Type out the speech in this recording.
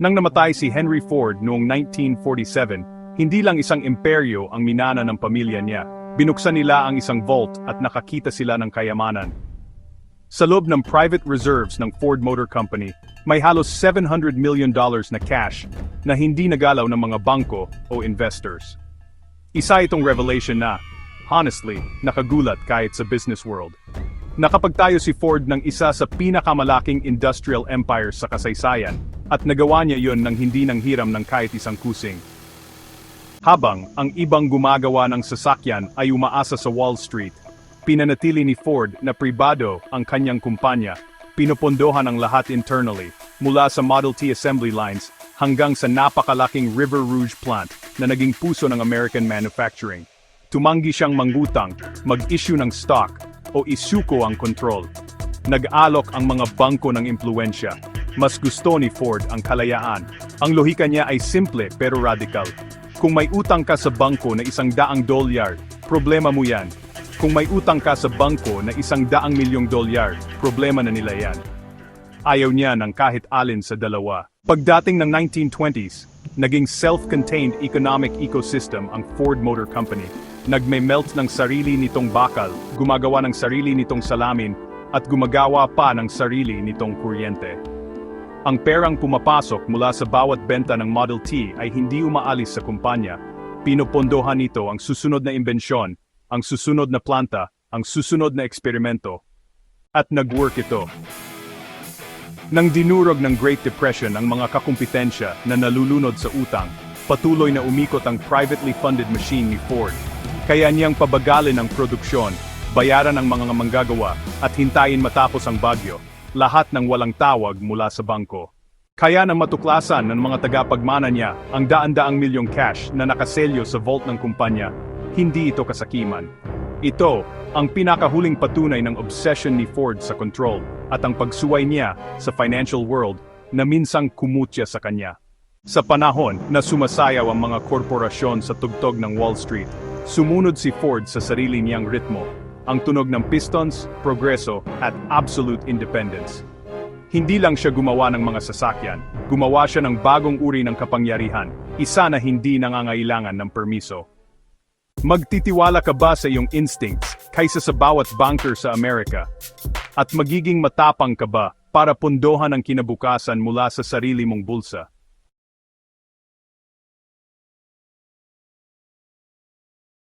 Nang namatay si Henry Ford noong 1947, hindi lang isang imperyo ang minana ng pamilya niya. Binuksan nila ang isang vault at nakakita sila ng kayamanan. Sa loob ng private reserves ng Ford Motor Company, may halos $700 million na cash na hindi nagalaw ng mga bangko o investors. Isa itong revelation na, honestly, nakagulat kahit sa business world. Nakapagtayo si Ford ng isa sa pinakamalaking industrial empire sa kasaysayan at nagawa niya yon ng hindi nang hiram ng kahit isang kusing. Habang ang ibang gumagawa ng sasakyan ay umaasa sa Wall Street, pinanatili ni Ford na pribado ang kanyang kumpanya, pinupondohan ang lahat internally, mula sa Model T assembly lines hanggang sa napakalaking River Rouge plant na naging puso ng American manufacturing. Tumanggi siyang mangutang, mag-issue ng stock, o isuko ang control. Nag-alok ang mga bangko ng impluensya. Mas gusto ni Ford ang kalayaan. Ang lohika niya ay simple pero radical. Kung may utang ka sa bangko na isang daang dolyar, problema mo yan. Kung may utang ka sa bangko na isang daang milyong dolyar, problema na nila yan. Ayaw niya ng kahit alin sa dalawa. Pagdating ng 1920s, naging self-contained economic ecosystem ang Ford Motor Company. Nagme-melt ng sarili nitong bakal, gumagawa ng sarili nitong salamin, at gumagawa pa ng sarili nitong kuryente. Ang perang pumapasok mula sa bawat benta ng Model T ay hindi umaalis sa kumpanya. Pinopondohan nito ang susunod na imbensyon, ang susunod na planta, ang susunod na eksperimento. At nag-work ito. Nang dinurog ng Great Depression ang mga kakumpetensya na nalulunod sa utang, patuloy na umikot ang privately funded machine ni Ford. Kaya niyang pabagalin ang produksyon, bayaran ang mga manggagawa, at hintayin matapos ang bagyo, lahat ng walang tawag mula sa bangko. Kaya nang matuklasan ng mga tagapagmana niya ang daan-daang milyong cash na nakaselyo sa vault ng kumpanya, hindi ito kasakiman. Ito ang pinakahuling patunay ng obsession ni Ford sa control at ang pagsuway niya sa financial world na minsang kumutya sa kanya. Sa panahon na sumasayaw ang mga korporasyon sa tugtog ng Wall Street, sumunod si Ford sa sarili niyang ritmo, ang tunog ng pistons, progreso, at absolute independence. Hindi lang siya gumawa ng mga sasakyan, gumawa siya ng bagong uri ng kapangyarihan, isa na hindi nangangailangan ng permiso. Magtitiwala ka ba sa iyong instincts kaysa sa bawat banker sa Amerika? At magiging matapang ka ba para pundohan ang kinabukasan mula sa sarili mong bulsa?